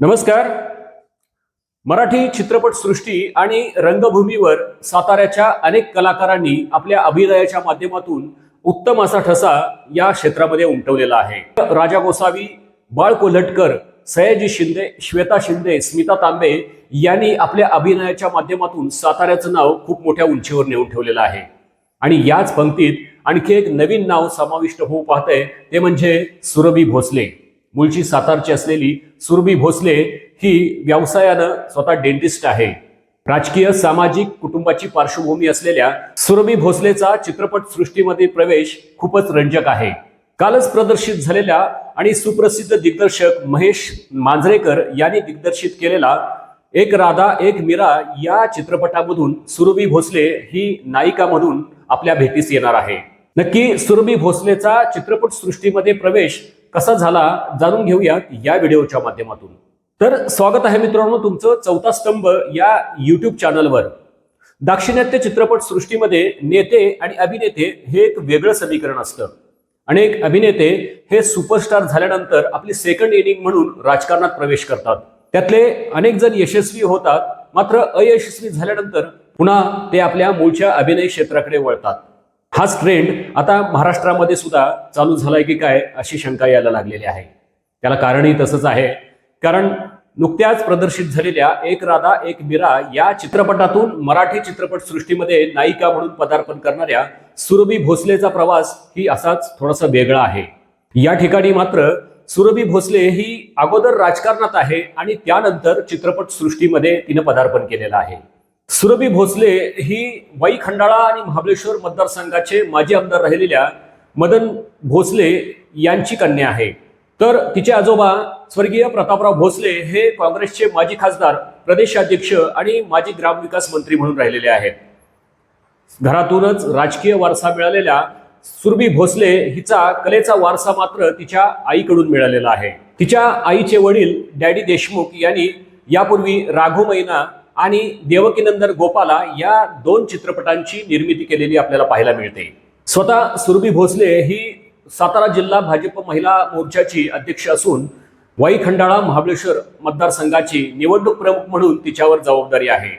नमस्कार. मराठी चित्रपटसृष्टी आणि रंगभूमीवर साताऱ्याच्या अनेक कलाकारांनी आपल्या अभिनयाच्या माध्यमातून उत्तम असा ठसा या क्षेत्रामध्ये उमटवलेला आहे. राजा गोसावी बाळ कोल्हटकर सयाजी शिंदे श्वेता शिंदे स्मिता तांबे यांनी आपल्या अभिनयाच्या माध्यमातून साताऱ्याचं नाव खूप मोठ्या उंचीवर नेऊन ठेवलेलं आहे. आणि याच पंक्तीत आणखी एक नवीन नाव समाविष्ट होऊ पाहतंय ते म्हणजे सुरभी भोसले. मूळची सातारची असलेली सुरभी भोसले ही व्यवसायानं स्वतः डेंटिस्ट आहे. राजकीय सामाजिक कुटुंबाची पार्श्वभूमी असलेल्या सुरभी भोसलेचा चित्रपट सृष्टीमध्ये प्रवेश खूपच रंजक आहे. कालच प्रदर्शित झालेल्या आणि सुप्रसिद्ध दिग्दर्शक महेश मांजरेकर यांनी दिग्दर्शित केलेला एक राधा एक मीरा या चित्रपटामधून सुरभी भोसले ही नायिका म्हणून आपल्या भेटीस येणार आहे. नक्की सुरभी भोसलेचा चित्रपट सृष्टीमध्ये प्रवेश कसा झाला जाणून घेऊयात या व्हिडिओच्या माध्यमातून. तर स्वागत आहे मित्रांनो तुमचं चौथा स्तंभ या युट्यूब चॅनलवर दाक्षिणात्य चित्रपट सृष्टीमध्ये नेते आणि अभिनेते हे एक वेगळं समीकरण असतं. अनेक अभिनेते हे सुपरस्टार झाल्यानंतर आपली सेकंड इनिंग म्हणून राजकारणात प्रवेश करतात. त्यातले अनेक जण यशस्वी होतात मात्र अयशस्वी झाल्यानंतर पुन्हा ते आपल्या मूळच्या अभिनय क्षेत्राकडे वळतात. हाच ट्रेंड आता महाराष्ट्रामध्ये सुद्धा चालू झालाय की काय अशी शंका यायला लागलेली आहे. त्याला कारणही तसंच आहे. कारण नुकत्याच प्रदर्शित झालेल्या एक राधा एक मीरा या चित्रपटातून मराठी चित्रपटसृष्टीमध्ये नायिका म्हणून पदार्पण करणाऱ्या सुरभी भोसलेचा प्रवास ही असाच थोडासा वेगळा आहे. या ठिकाणी मात्र सुरभी भोसले ही अगोदर राजकारणात आहे आणि त्यानंतर चित्रपटसृष्टीमध्ये तिनं पदार्पण केलेलं आहे. सुरभी भोसले ही वाई खंडाळा आणि महाबळेश्वर मतदारसंघाचे माजी आमदार राहिलेल्या मदन भोसले यांची कन्या आहे. तर तिचे आजोबा स्वर्गीय प्रतापराव भोसले हे काँग्रेसचे माजी खासदार प्रदेशाध्यक्ष आणि माजी ग्रामविकास मंत्री म्हणून राहिलेले आहेत. घरातूनच राजकीय वारसा मिळालेल्या सुरभी भोसले हिचा कलेचा वारसा मात्र तिच्या आईकडून मिळालेला आहे. तिच्या आईचे वडील डॅडी देशमुख यांनी यापूर्वी राघो मैना आणि देवकीनंदन गोपाला या दोन चित्रपटांची निर्मिती केलेली आपल्याला पाहायला मिळते. स्वतः सुरभी भोसले ही सातारा जिल्हा भाजप महिला मोर्चाची अध्यक्ष असून वाई खंडाळा महाबळेश्वर मतदारसंघाची निवडणूक प्रमुख म्हणून तिच्यावर जबाबदारी आहे.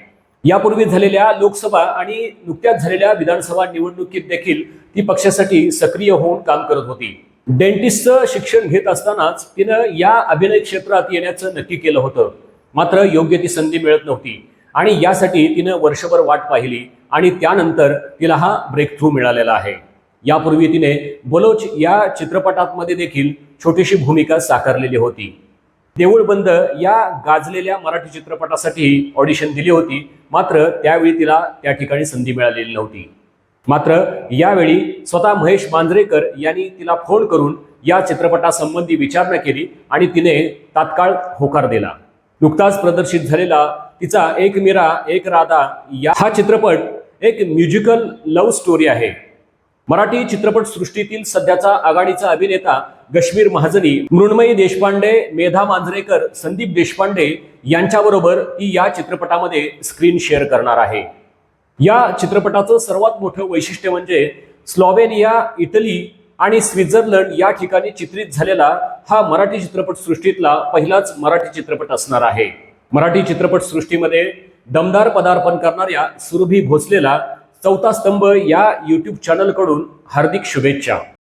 यापूर्वी झालेल्या लोकसभा आणि नुकत्याच झालेल्या विधानसभा निवडणुकीत देखील ती पक्षासाठी सक्रिय होऊन काम करत होती. डेंटिस्टचं शिक्षण घेत असतानाच तिनं या अभिनय क्षेत्रात येण्याचं नक्की केलं होतं. मात्र योग्य ती संधी मिळत नव्हती. आणि यासाठी तिनं वर्षभर वाट पाहिली आणि त्यानंतर तिला हा ब्रेक थ्रू मिळालेला आहे. यापूर्वी तिने बलोच या चित्रपटामध्ये देखील छोटीशी भूमिका साकारलेली होती. देऊळ बंद या गाजलेल्या मराठी चित्रपटासाठी ऑडिशन दिली होती मात्र त्यावेळी तिला त्या ठिकाणी संधी मिळालेली नव्हती. मात्र यावेळी स्वतः महेश मांजरेकर यांनी तिला फोन करून या चित्रपटासंबंधी विचारणा केली आणि तिने तात्काळ होकार दिला. नुकताच प्रदर्शित झालेला तिचा एक मीरा एक राधा या हा चित्रपट एक म्युझिकल लव्ह स्टोरी आहे. मराठी चित्रपट सृष्टीतील सध्याचा आघाडीचा अभिनेता गश्मीर महाजनी मृण्मयी देशपांडे मेधा मांजरेकर संदीप देशपांडे यांच्याबरोबर ती या चित्रपटामध्ये स्क्रीन शेअर करणार आहे. या चित्रपटाचं सर्वात मोठं वैशिष्ट्य म्हणजे स्लॉवेनिया इटली आणि स्वित्झर्लंड या ठिकाणी चित्रित झालेला हा मराठी चित्रपट सृष्टीतला पहिलाच मराठी चित्रपट असणार आहे. मराठी चित्रपट सृष्टीमध्ये दमदार पदार्पण करणाऱ्या सुरभी भोसलेला चौथा स्तंभ या युट्यूब चॅनलकडून हार्दिक शुभेच्छा.